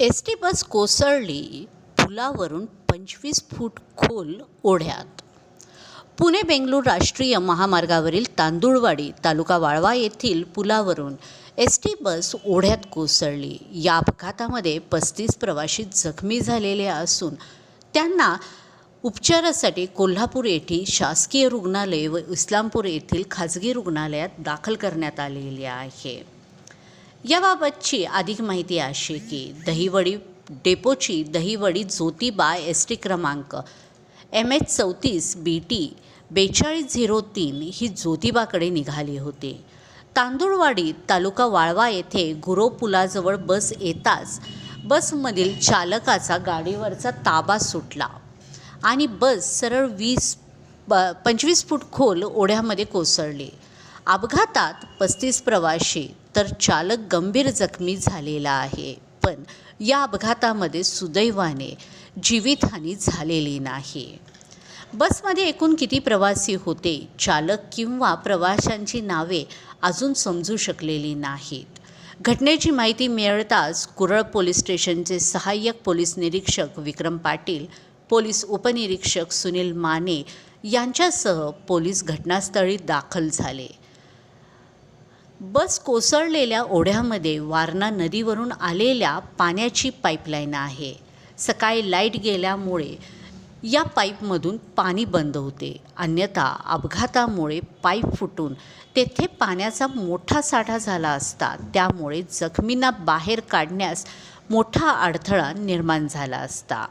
S T bus कोसळली पुलावरून पंचवीस फूट खोल ओढ्यात. पुणे बेंगळूर राष्ट्रीय महामार्गावरील तांदूळवाडी तालुका वाळवा येथील पुलावरून एस टी बस ओढ्यात कोसळली. या अपघातामध्ये पस्तीस प्रवाशी जखमी झालेले असून त्यांना उपचारासाठी कोल्हापूर येथील शासकीय रुग्णालय व इस्लामपूर येथील खाजगी रुग्णालयात दाखल करण्यात आलेले आहे. याबाबतची अधिक माहिती अशी की दहीवडी डेपोची दहीवडी ज्योतिबा एस टी क्रमांक एम एच चौतीस बी टी बेचाळीस झिरो तीन ही ज्योतिबाकडे निघाली होती. तांदूळवाडी तालुका वाळवा येथे गुरो पुलाजवळ बस येताच बसमधील चालकाचा गाडीवरचा ताबा सुटला आणि बस सरळ वीस प पंचवीस फूट खोल ओढ्यामध्ये कोसळली. अपघातात पस्तीस प्रवासी तर चालक गंभीर जखमी झालेला आहे. पण या अपघातामध्ये सुदैवाने जीवितहानी झालेली नाही. बसमध्ये एकूण किती प्रवासी होते? चालक किंवा प्रवाशांची नावे अजून समजू शकलेली नाहीत. घटनेची माहिती मिळताच कुरळ पोलीस स्टेशनचे सहाय्यक पोलीस निरीक्षक विक्रम पाटील पोलीस उपनिरीक्षक सुनील माने यांच्यासह पोलीस घटनास्थळी दाखल झाले. बस कोसळलेल्या ओढ्यामध्ये वारणा नदीवरून आलेल्या पाण्याची पाईपलाईन आहे. सकाळी लाइट गेल्यामुळे या पाईपमधून पाणी बंद होते. अन्यथा अपघातामुळे पाईप फुटून तेथे पाण्याचा मोठा साठा झाला असता त्यामुळे जखमींना बाहेर काढण्यास मोठा अडथळा निर्माण झाला असता.